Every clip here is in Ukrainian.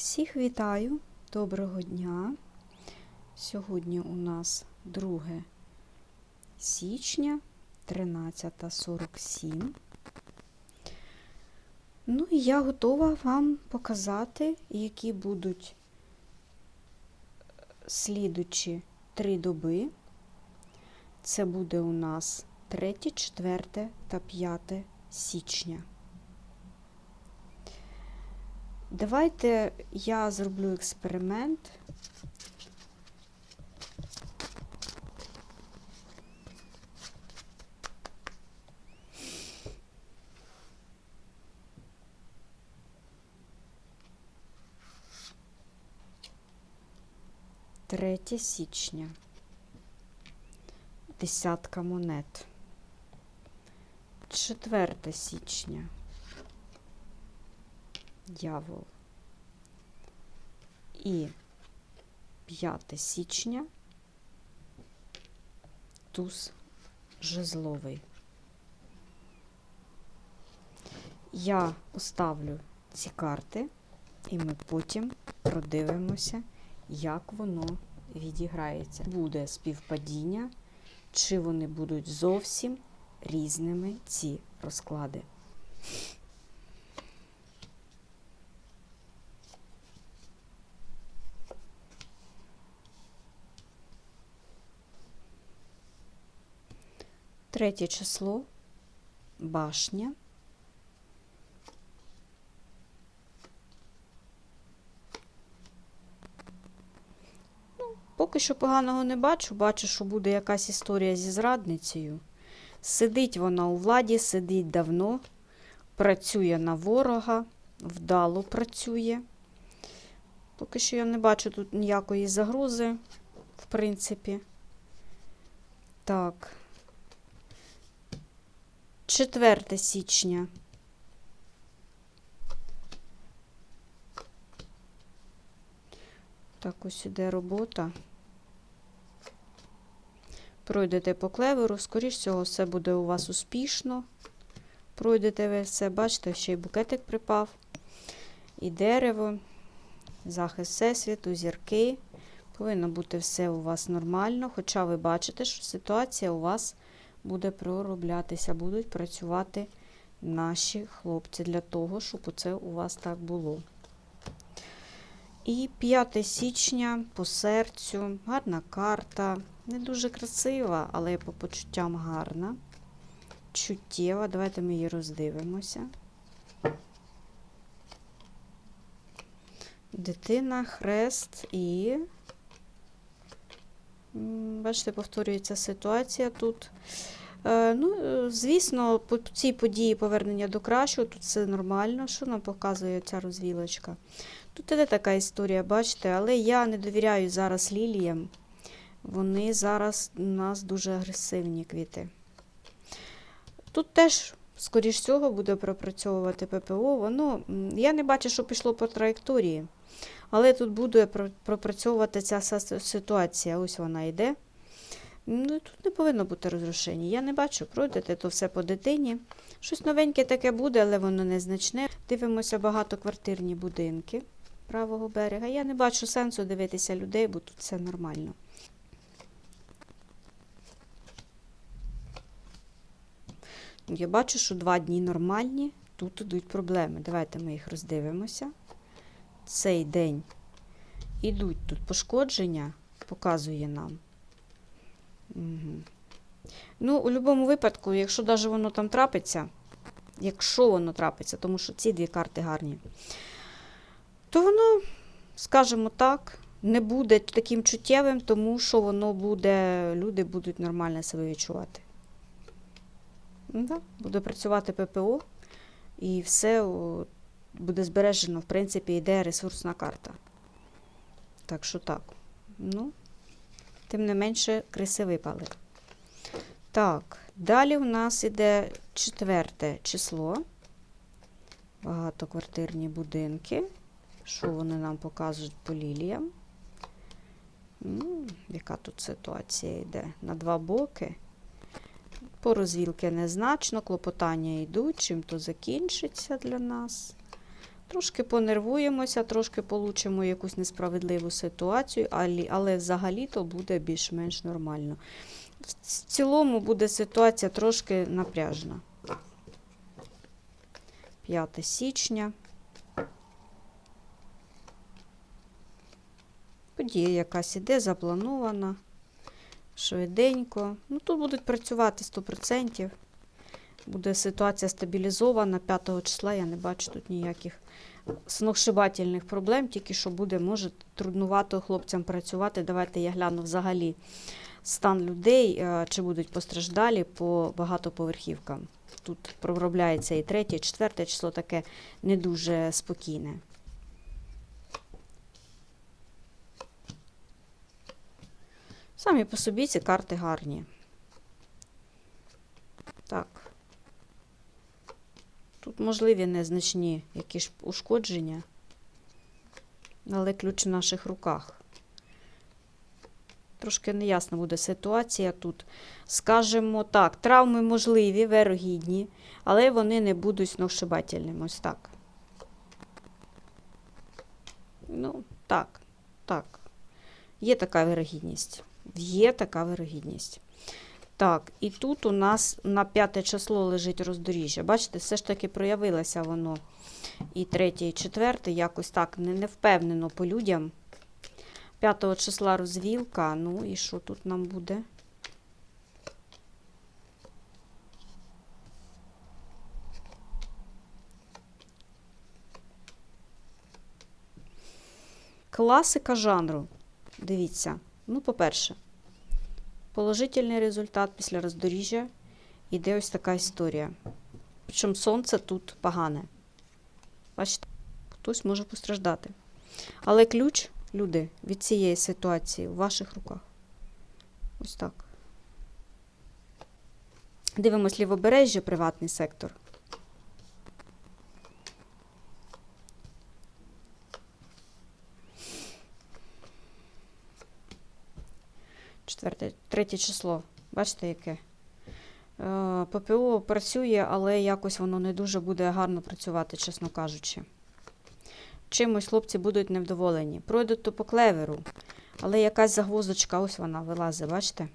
Всіх вітаю, доброго дня. Сьогодні у нас 2 січня 13.47. Ну і я готова вам показати, які будуть слідучі три доби. Це буде у нас 3, 4 та 5 січня. Давайте я зроблю експеримент. Третє січня. Десятка монет. Четверте січня. Дьявол. І 5 січня туз жезловий. Я поставлю ці карти, і ми потім продивимося, як воно відіграється. Буде співпадіння, чи вони будуть зовсім різними ці розклади. Третє число башня. Ну, поки що поганого не бачу. Бачу, що буде якась історія зі зрадницею. Сидить вона у владі, сидить давно, працює на ворога, вдало працює. Поки що я не бачу тут ніякої загрози, в принципі. Так. 4 січня. Так, ось іде робота. Пройдете по клеверу, скоріш всього, все буде у вас успішно. Пройдете ви все, бачите, ще й букетик припав, і дерево, захист всесвіту, зірки. Повинно бути все у вас нормально, хоча ви бачите, що ситуація у вас буде пророблятися, будуть працювати наші хлопці для того, щоб це у вас так було. І 5 січня по серцю, гарна карта. Не дуже красива, але по почуттям гарна. Чуттєва. Давайте ми її роздивимося. Дитина, хрест і. Бачите, повторюється ситуація тут. Е, ну, звісно, по цій події повернення до кращого, тут все нормально. Що нам показує ця розвілочка? Тут іде така історія, бачите, але я не довіряю зараз ліліям. Вони зараз у нас дуже агресивні квіти. Тут теж, скоріш всього, буде пропрацьовувати ППО. Воно, я не бачу, що пішло по траєкторії. Але тут буде пропрацьовувати ця ситуація. Ось вона йде. Ну, тут не повинно бути розрушення. Я не бачу, пройдете то все по дитині. Щось новеньке таке буде, але воно незначне. Дивимося багатоквартирні будинки правого берега. Я не бачу сенсу дивитися людей, бо тут все нормально. Я бачу, що два дні нормальні, тут ідуть проблеми. Давайте ми їх роздивимося. Цей день ідуть тут пошкодження, показує нам. Угу. Ну, у будь-якому випадку, якщо навіть воно там трапиться, якщо воно трапиться, тому що ці дві карти гарні, то воно, скажімо так, не буде таким чуттєвим, тому що воно буде, люди будуть нормально себе відчувати. Да, буде працювати ППО, і все буде збережено, в принципі, йде ресурсна карта. Так що так. Ну, тим не менше, криси випали. Так, далі у нас іде четверте число. Багатоквартирні будинки. Що вони нам покажуть по ліліям? Ну, яка тут ситуація йде? На два боки. По розвілки незначно, клопотання йдуть, чим то закінчиться для нас. Трошки понервуємося, трошки получимо якусь несправедливу ситуацію, але взагалі-то буде більш-менш нормально. В цілому буде ситуація трошки напряжна. 5 січня. Подія якась іде, запланована. Швиденько. Ну, тут будуть працювати 100%. Буде ситуація стабілізована. 5 числа я не бачу тут ніяких сногсшибательних проблем, тільки що буде, може, труднувато хлопцям працювати. Давайте я гляну взагалі стан людей, е, чи будуть постраждалі по багатоповерхівкам. Тут проробляється і третє, і четверте число таке не дуже спокійне. Самі по собі ці карти гарні. Так. Тут можливі незначні якісь ушкодження, але ключ в наших руках. Трошки неясна буде ситуація тут. Скажемо так, травми можливі, вирогідні, але вони не будуть сногсшибательними. Ось так. Ну, так, так. Є така вирогідність. Є така вирогідність. Так, і тут у нас на п'яте число лежить роздоріжжя. Бачите, все ж таки проявилося воно і третє, і четверте, якось так не, не впевнено по людям. 5 числа розвілка. Ну і що тут нам буде? Класика жанру. Дивіться. Ну, по-перше, положительний результат після роздоріжжя. Іде ось така історія. Причому сонце тут погане. Бачите, хтось може постраждати. Але ключ, люди, від цієї ситуації в ваших руках. Ось так. Дивимось лівобережжя, приватний сектор. Четверте, третє число. Бачите, яке? Е, ППО працює, але якось воно не дуже буде гарно працювати, чесно кажучи. Чимось хлопці будуть невдоволені. Пройдуть то по клеверу, але якась загвоздочка, ось вона вилазить, бачите?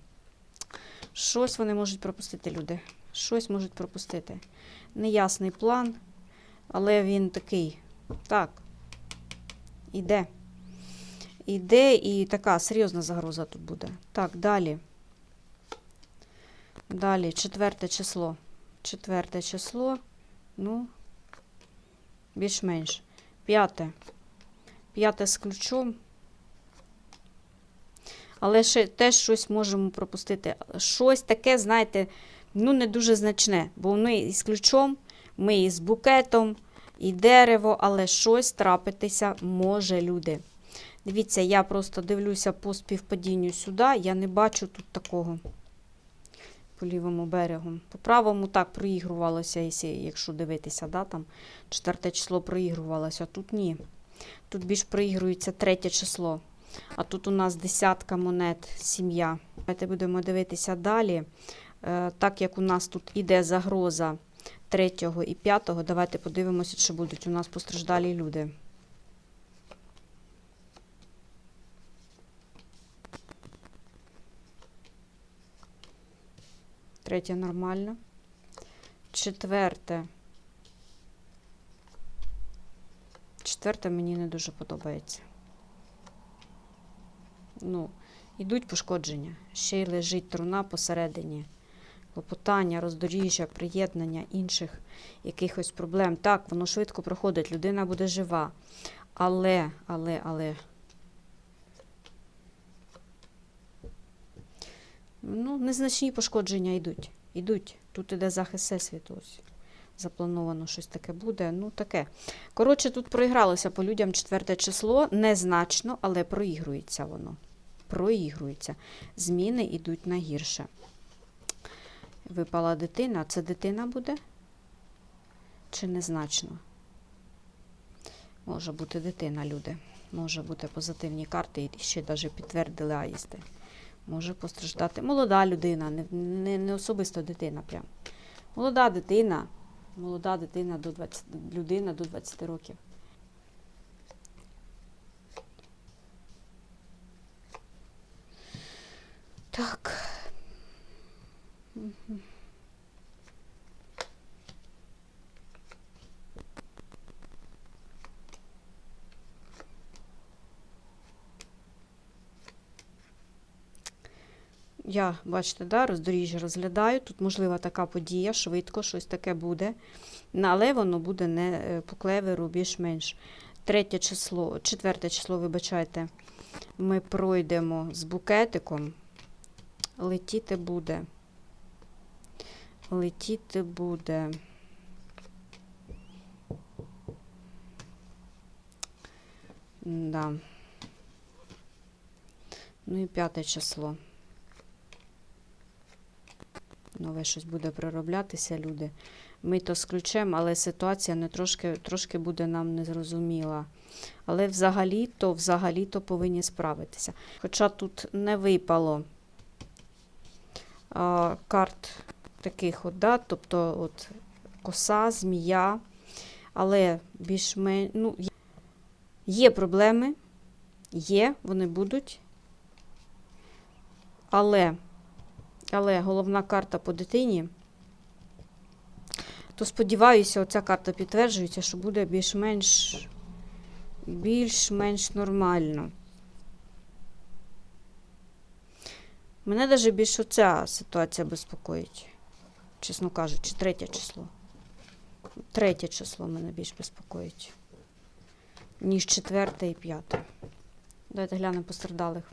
Щось вони можуть пропустити, люди. Щось можуть пропустити. Неясний план, але він такий. Так. Іде. Іде і така серйозна загроза тут буде. Так, далі. Далі, четверте число. Четверте число. Ну, більш-менш. П'яте. П'яте з ключом. Але ще теж щось можемо пропустити. Щось таке, знаєте, ну не дуже значне. Бо ми із ключом, ми із букетом, і дерево, але щось трапитися може, люди. Дивіться, я просто дивлюся по співпадінню сюди, я не бачу тут такого по лівому берегу. По правому так проігрувалося, якщо- дивитися, да, там четверте число проігрувалося, а тут ні. Тут більш проігрується третє число. А тут у нас десятка монет, сім'я. Давайте будемо дивитися далі. Е, Так як у нас тут іде загроза третього і п'ятого, давайте подивимося, чи будуть у нас постраждалі люди. Третє нормально. Четверте. Четверте мені не дуже подобається. Ну, ідуть пошкодження. Ще й лежить труна посередині. Клопотання, роздоріжжя, приєднання інших якихось проблем. Так, воно швидко проходить, людина буде жива. Але, але, але. Ну, незначні пошкодження йдуть. Йдуть. Тут іде захист всесвіту. Ось. Заплановано щось таке буде. Ну, таке. Коротше, тут проігралося по людям четверте число. Незначно, але проігрується воно. Проігрується. Зміни йдуть на гірше. Випала дитина. Це дитина буде? Чи незначно? Може бути дитина, люди. Може бути позитивні карти і ще навіть підтвердили аїсти може постраждати. Молода людина, не не, не особисто дитина. прям. Молода дитина, молода дитина до 20, людина до 20 років. Так. Угу. Я, бачите, да, роздоріжжя розглядаю. Тут можлива така подія, швидко щось таке буде. Але воно буде не е, по клеверу більш-менш. Третє число, четверте число, вибачайте, ми пройдемо з букетиком. Летіти буде. Летіти буде. Да. Ну і п'яте число. Нове щось буде пророблятися, люди. Ми то з ключем, але ситуація не трошки, трошки буде нам незрозуміла. Але взагалі-то, взагалі-то повинні справитися. Хоча тут не випало а, карт таких, от, да, тобто от, коса, змія, але більш-менш. Ну, є- проблеми, є, вони будуть. Але, але головна карта по дитині, то сподіваюся, оця карта підтверджується, що буде більш-менш більш-менш нормально. Мене навіть більше ця ситуація безпокоїть, чесно кажучи, третє число. Третє число мене більш безпокоїть, ніж четверте і п'яте. Давайте глянемо постраждалих.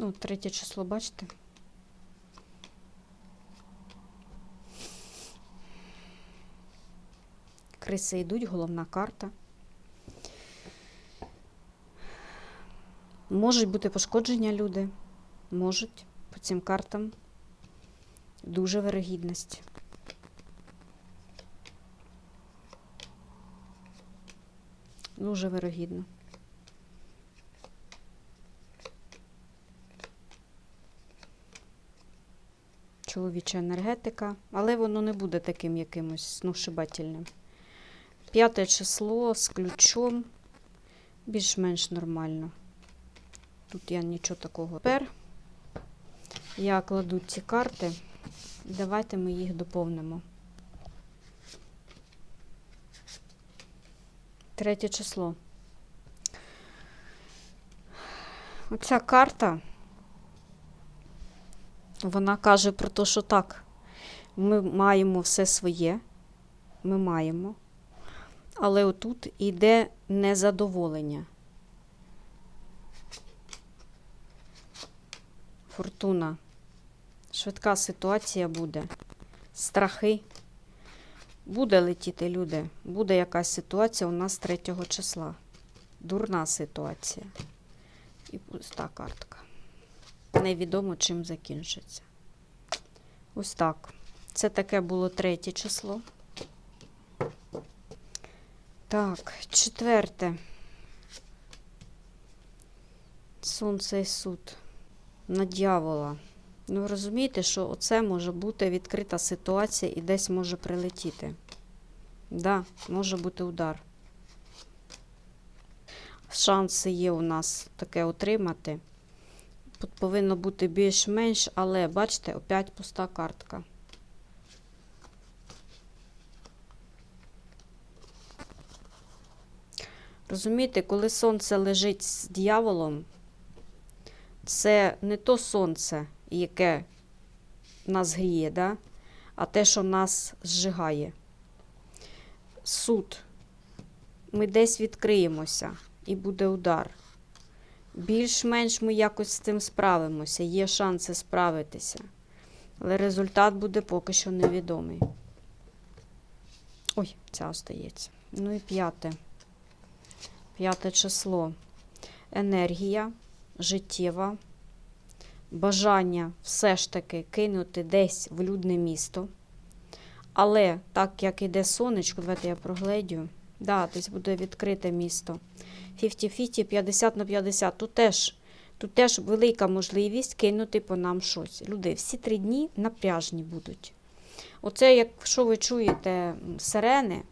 Ну, третє число, бачите? Криси йдуть, головна карта. Можуть бути пошкодження люди. Можуть по цим картам. Дуже вирогідність. Дуже вирогідно. Чоловіча енергетика, але воно не буде таким якимось знушибательним. П'яте число з ключом більш-менш нормально. Тут я нічого такого. Тепер я кладу ці карти. Давайте ми їх доповнимо. Третє число. Оця карта, вона каже про те, що так, ми маємо все своє, ми маємо, але отут іде незадоволення. Фортуна. Швидка ситуація буде. Страхи. Буде летіти, люди. Буде якась ситуація у нас 3 числа. Дурна ситуація. І пуста картка. Невідомо чим закінчиться. Ось так. Це таке було третє число. Так, четверте. Сонце і суд. На дьявола. Ну, розумієте, що оце може бути відкрита ситуація і десь може прилетіти. Да, може бути удар. Шанси є у нас таке отримати. Тут повинно бути більш-менш, але бачите, опять пуста картка. Розумієте, коли сонце лежить з дьяволом, це не то сонце, яке нас гріє, да? а те, що нас зжигає. Суд. Ми десь відкриємося і буде удар. Більш-менш ми якось з цим справимося, є шанси справитися. Але результат буде поки що невідомий. Ой, ця остається. Ну і п'яте. П'яте число. Енергія життєва. Бажання все ж таки кинути десь в людне місто. Але так як іде сонечко, давайте я прогледю. Да, десь буде відкрите місто. 50-50, 50 на 50. Тут теж, тут теж велика можливість кинути по нам щось. Люди, всі три дні напряжні будуть. Оце, якщо ви чуєте сирени,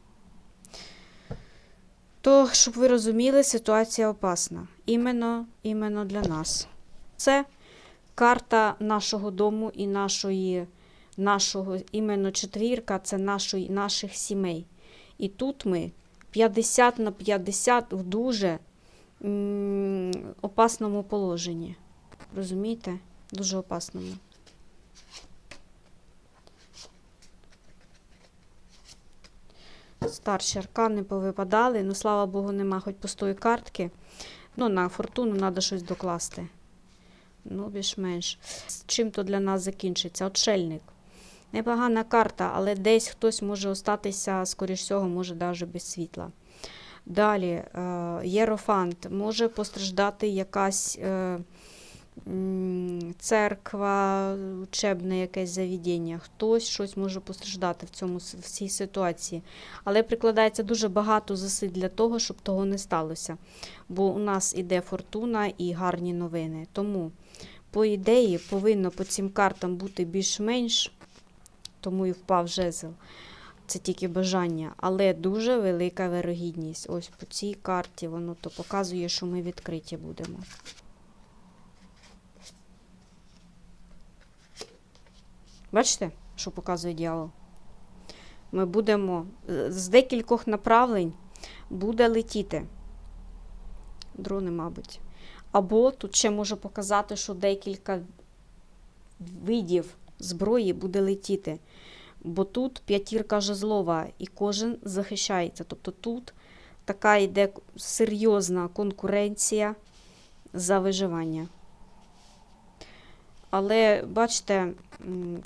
То, щоб ви розуміли, ситуація опасна. Іменно, іменно для нас. Це карта нашого дому і нашої, нашого, іменно четвірка, це нашої, наших сімей. І тут ми 50 на 50 в дуже опасному положенні. Розумієте? Дуже опасному. Старші аркани повипадали. Ну, слава Богу, нема хоч пустої картки. Ну, на фортуну треба щось докласти. Ну, більш-менш. Чим то для нас закінчиться? Отшельник. Непогана карта, але десь хтось може остатися, скоріш всього, може навіть без світла. Далі, е, єрофант. Може постраждати якась е, церква, учебне якесь заведення. Хтось щось може постраждати в, цьому, в цій ситуації. Але прикладається дуже багато зусиль для того, щоб того не сталося. Бо у нас іде фортуна і гарні новини. Тому, по ідеї, повинно по цим картам бути більш-менш, тому і впав жезл. Це тільки бажання, але дуже велика вирогідність. Ось по цій карті воно то показує, що ми відкриті будемо. Бачите, що показує дьявол? Ми будемо з декількох направлень буде летіти. Дрони, мабуть. Або тут ще може показати, що декілька видів зброї буде летіти. Бо тут п'ятірка жезлова і кожен захищається. Тобто тут така йде серйозна конкуренція за виживання. Але бачите,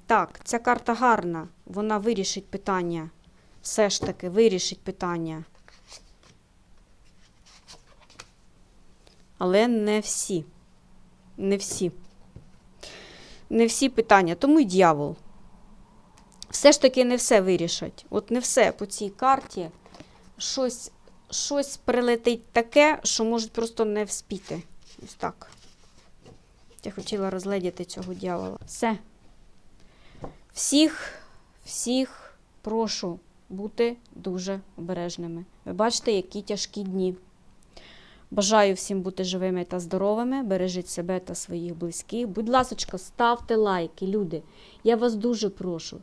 так, ця карта гарна, вона вирішить питання. Все ж таки вирішить питання. Але не всі. Не всі. Не всі питання. Тому й дьявол. Все ж таки не все вирішать. От не все по цій карті. Щось, щось прилетить таке, що можуть просто не вспіти. Ось так. Я хотіла розгледіти цього дьявола. Все. Всіх, всіх прошу бути дуже обережними. Ви бачите, які тяжкі дні. Бажаю всім бути живими та здоровими. Бережіть себе та своїх близьких. Будь ласка, ставте лайки, люди. Я вас дуже прошу.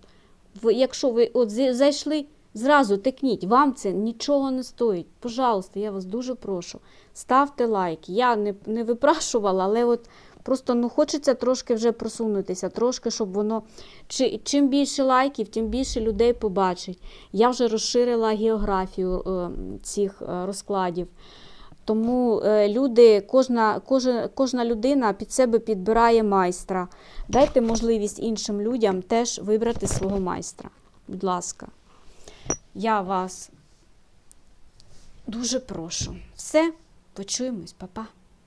Якщо ви от зайшли, зразу тикніть. Вам це нічого не стоїть. Пожалуйста, я вас дуже прошу. Ставте лайки. Я не, не випрашувала, але от просто ну, хочеться трошки вже просунутися, трошки, щоб воно. Чи, чим більше лайків, тим більше людей побачить. Я вже розширила географію е, цих е, розкладів. Тому е, люди, кожна, кожна, кожна людина під себе підбирає майстра. Дайте можливість іншим людям теж вибрати свого майстра. Будь ласка, я вас дуже прошу. Все, почуємось, па-па.